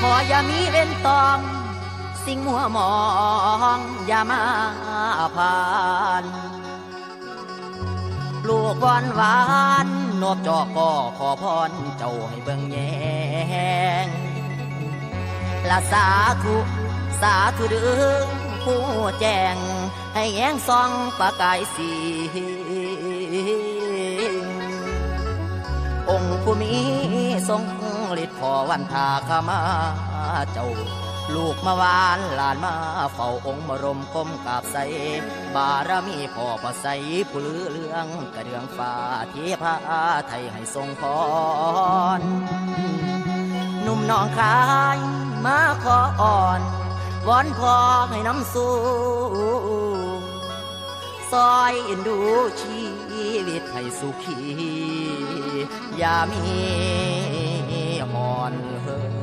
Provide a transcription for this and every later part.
ขออย่ามีเว้นตอง สิ่งหัวหมองอย่ามาผ่านลูกวอนหวานนบจอกก็ขอพรเจ้าให้เบิ่งแยงละสาธุสาธุดือผู้แจ้งให้แยงซองประกายสีองค์ผู้มี ทรงฤทธิ์ขอวันทาขามาเจ้า ลูกมาวานหลานมาเฝ้าองค์บรมกรมกราบใส บารมีพ่อพระใสผู้ลือเรื่องกระเดืองฟ้าเทพาไทยให้ทรงพรหนุ่มน้องคายมาขออ่อนวอนพอให้น้ำสู้ ซอยดูชีวิตให้สุขี อย่ามีหอนเฮอ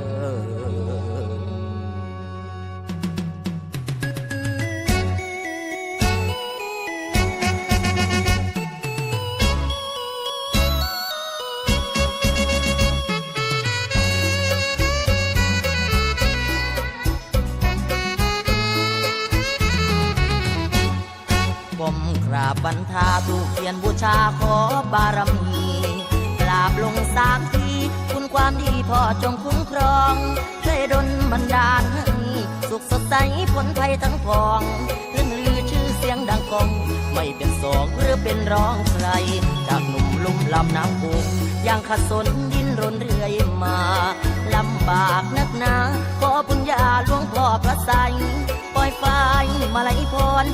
ราบบันทาถูกเทียนบูชาขอบารมีกราบลงสามที คุณความดีพ่อจงคุ้มครองเคยดลบันดาลให้สุขสดใสผลภัยทั้งพองเรื่องลือชื่อเสียงดังกอง ไม่เป็นสองหรือเป็นร้องใคร จากหนุ่มลุ่มลำน้ำโขงยังขัดสนดินรนเรื่อยมาลำบากนักหนาขอบุญญาหลวงพ่อพระไสยปล่อยไฟมาไหลพร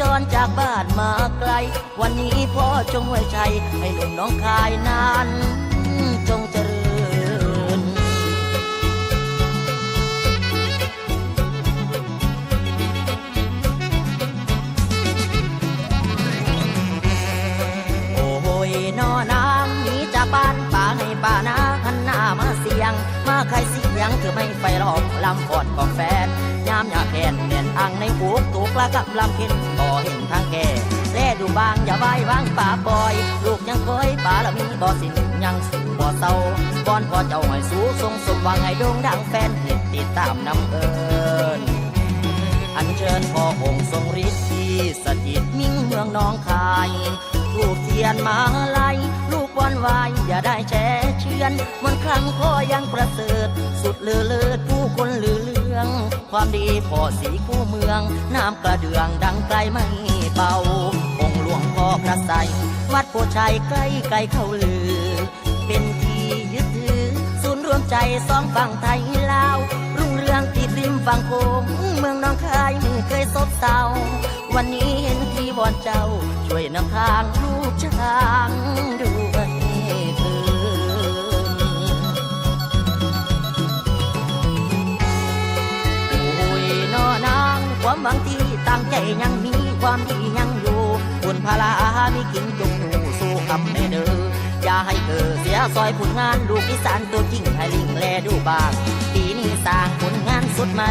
จรจากบ้านมาไกล วันนี้พ่อจงไว้ใจให้หนุ่มน้องคายนานจงเจริญโอ้ยนอนางหนีจากบ้านป่าให้ป่านาหันหน้ามาเสียง มาใครเสียงเธอไม่ไฟรอกลำฟอดของแฟามอยากแนเด่นอังในปุกถูกละกับลำเข็นบ่เห็นทางแก่แลดูบางอย่าไว้วางป่าบอย ลูกยังคอยป่าละมีบ่สิ้นยังสูบ่เศร้าก่อนพอเจ้าให้สู้ทรงสมหวังให้โด่งดังแฟนเห็นติดตามนำเอินอันเชิญพ่อองค์ทรงฤทธิ์ที่สถิตมิ่งเมืองน้องคายถูกเทียนมาลายลูกวอนวายอย่าได้แช่เชือนมันครั้งพ่อยังประเสริฐ สุดเลือเลิศผู้คนลือ อง ความดีพ่อสีคู่เมือง น้ำกระเดืองดังไกลไม่เบา องค์หลวงพ่อพระไสวัดโพชัยใกล้ไกลเข้าลือ เป็นที่ยึดถือ ศูนย์รวมใจสองฝั่งไทยลาว รุ่งเรืองติดริมฝั่งโขงเมืองน้องคายไม่เคยซบเซาวันนี้เห็นที่วอนเจ้า ช่วยนำทางลูกช้างด้ ความหวังที่ตั้งใจยังมีความดียังอยู่บุญพลามีกินจงหูสู้คำไม่เด้ออย่าให้เธอเสียซอยผลงานลูกอีสานตัวจริงให้ลิงแลดูบ้างปีนี้สร้างผลงานสุดใหม่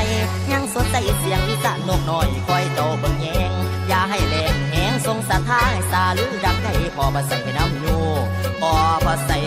ยังสดใสเสียงอีสานนกน้อยคอยโตเบิ่งแยงอย่าให้แรงแหงทรงสะท้ายสาลือดังให้พอมาใส่น้ำอยู่พอมาใส่